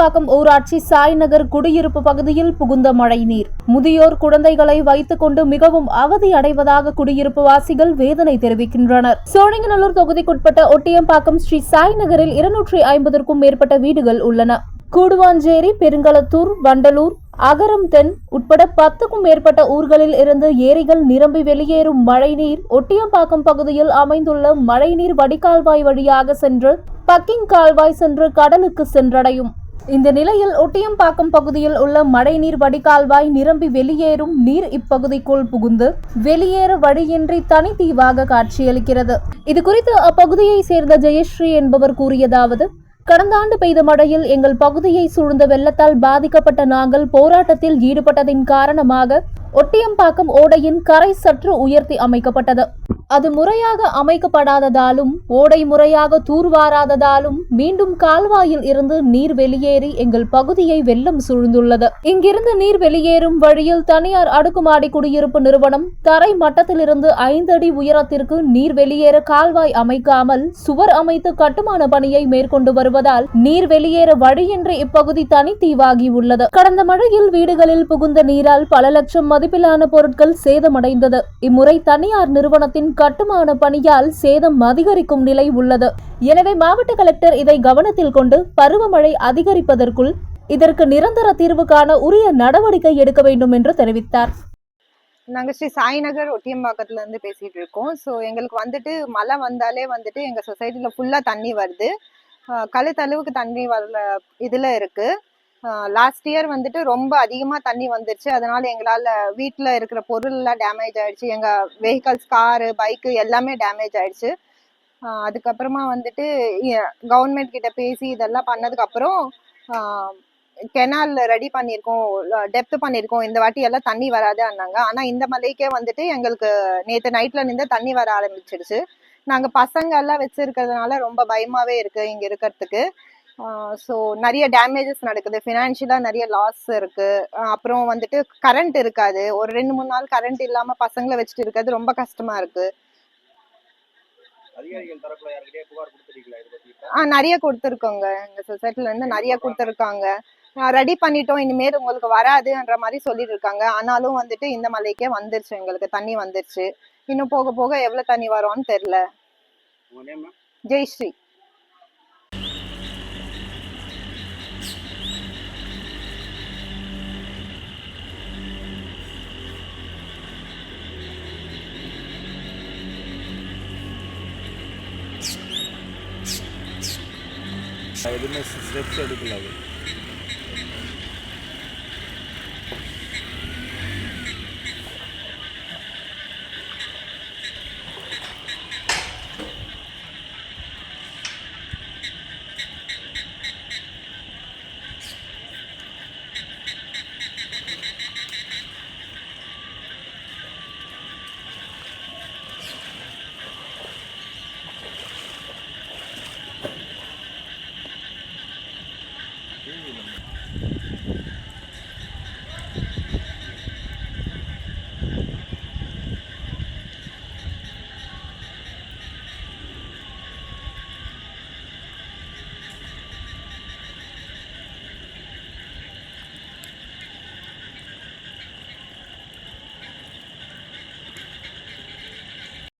ஒட்டியம்பாக்கம் ஊராட்சி சாய்நகர் குடியிருப்பு பகுதியில் புகுந்த மழைநீர். முதியோர் குழந்தைகளை வைத்துக் கொண்டு மிகவும் அவதி அடைவதாக குடியிருப்பு வாசிகள் வேதனை தெரிவிக்கின்றனர். சோழிங்கநல்லூர் தொகுதிக்குட்பட்ட ஒட்டியம்பாக்கம் ஸ்ரீ சாய்நகரில் இருநூற்றி ஐம்பதற்கும் மேற்பட்ட வீடுகள் உள்ளன. கூடுவாஞ்சேரி பெருங்களத்தூர் வண்டலூர் அகரம் தென் உட்பட பத்துக்கும் மேற்பட்ட ஊர்களில் இருந்து ஏரிகள் நிரம்பி வெளியேறும் மழைநீர் ஒட்டியம்பாக்கம் பகுதியில் அமைந்துள்ள மழைநீர் வடிகால்வாய் வழியாக சென்று பக்கிங் கால்வாய் சென்று கடலுக்கு சென்றடையும். இந்த நிலையில் ஒட்டியம்பாக்கம் பகுதியில் உள்ள மழைநீர் வடிகால்வாய் நிரம்பி வெளியேறும் நீர் இப்பகுதிக்குள் புகுந்து வெளியேற வழியின்றி தனித்தீவாக காட்சியளிக்கிறது. இது குறித்து அப்பகுதியை சேர்ந்த ஜெயஸ்ரீ என்பவர் கூறியதாவது கடந்த ஆண்டு பெய்த மழையில் எங்கள் பகுதியை சூழ்ந்த வெள்ளத்தால் பாதிக்கப்பட்ட நாங்கள் போராட்டத்தில் ஈடுபட்டதின் காரணமாக ஒட்டியம்பாக்கம் ஓடையின் கரை சற்று உயர்த்தி அமைக்கப்பட்டது. அது முறையாக அமைக்கப்படாததாலும் ஓடை முறையாக தூர்வாராததாலும் மீண்டும் கால்வாயில் இருந்து நீர் வெளியேறி எங்கள் பகுதியை வெள்ளம் சூழ்ந்துள்ளது. இங்கிருந்து நீர் வெளியேறும் வழியில் தனியார் அடுக்குமாடி குடியிருப்பு நிறுவனம் தரை மட்டத்திலிருந்து ஐந்து அடி உயரத்திற்கு நீர் வெளியேற கால்வாய் அமைக்காமல் சுவர் அமைத்து கட்டுமான பணியை மேற்கொண்டு வருவதால் நீர் வெளியேற வழியின்றி இப்பகுதி தனித்தீவாகி உள்ளது. கடந்த மழையில் வீடுகளில் புகுந்த நீரால் பல லட்சம் மதிப்பிலான பொருட்கள் சேதமடைந்தது. இம்முறை தனியார் நிறுவனத்தின் கட்டுமான பணியால் சேதம் அதிகரிக்கும் நிலை உள்ளது. எனவே மாவட்ட கலெக்டர் இதை கவனத்தில் கொண்டு பருவமழை அதிகரிப்பதற்குள் இதற்கு நிரந்தர தீர்வு காண உரிய நடவடிக்கை எடுக்க வேண்டும் என்று தெரிவித்தார். நாங்கள் ஸ்ரீ சாய்நகர் ஒட்டியம்பாக்கத்துல இருந்து பேசிட்டு இருக்கோம். ஸோ எங்களுக்கு வந்துட்டு மழை வந்தாலே வந்துட்டு எங்கள் சொசைட்டியில் ஃபுல்லாக தண்ணி வருது. கழுத்தளவுக்கு தண்ணி வரல இதில் இருக்கு. லாஸ்ட் இயர் வந்துட்டு ரொம்ப அதிகமாக தண்ணி வந்துருச்சு. அதனால எங்களால் வீட்டில் இருக்கிற பொருள் எல்லாம் டேமேஜ் ஆயிடுச்சு. எங்கள் வெஹிக்கல்ஸ் காரு பைக்கு எல்லாமே டேமேஜ் ஆயிடுச்சு. அதுக்கப்புறமா வந்துட்டு கவர்மெண்ட் கிட்ட பேசி இதெல்லாம் பண்ணதுக்கப்புறம் கெனால் ரெடி பண்ணியிருக்கோம். டெப்த் பண்ணியிருக்கோம். இந்த வாட்டி எல்லாம் தண்ணி வராது அண்ணாங்க ஆனால் இந்த மலைக்கே வந்துட்டு எங்களுக்கு நேற்று நைட்டில் நின்று தண்ணி வர ஆரம்பிச்சிடுச்சு நாங்கள் பசங்க எல்லாம் வச்சிருக்கிறதுனால ரொம்ப பயமாகவே இருக்குது இங்கே இருக்கிறதுக்கு. ஸோ நிறைய டேமேஜஸ் நடக்குது. ஃபினான்ஷியலாக நிறைய லாஸ் இருக்குது அப்புறம் வந்துட்டு கரண்ட் இருக்காது. ஒரு ரெண்டு மூணு நாள் கரண்ட் இல்லாமல் பசங்களை வச்சுட்டு இருக்கிறது ரொம்ப கஷ்டமாக இருக்குது ஆ நிறைய கொடுத்துருக்கோங்க. எங்கள் சொசைட்டில இருந்து நிறைய கொடுத்துருக்காங்க. ரெடி பண்ணிட்டோம். இனிமேல் உங்களுக்கு வராதுன்ற மாதிரி சொல்லிட்டு இருக்காங்க. ஆனாலும் வந்துட்டு இந்த மலைக்கே வந்துருச்சு. எங்களுக்கு தண்ணி வந்துருச்சு. இன்னும் போக போக எவ்வளோ தண்ணி வரும்னு name Jayashree. Aydın Mesut Snapchat'i bulalım.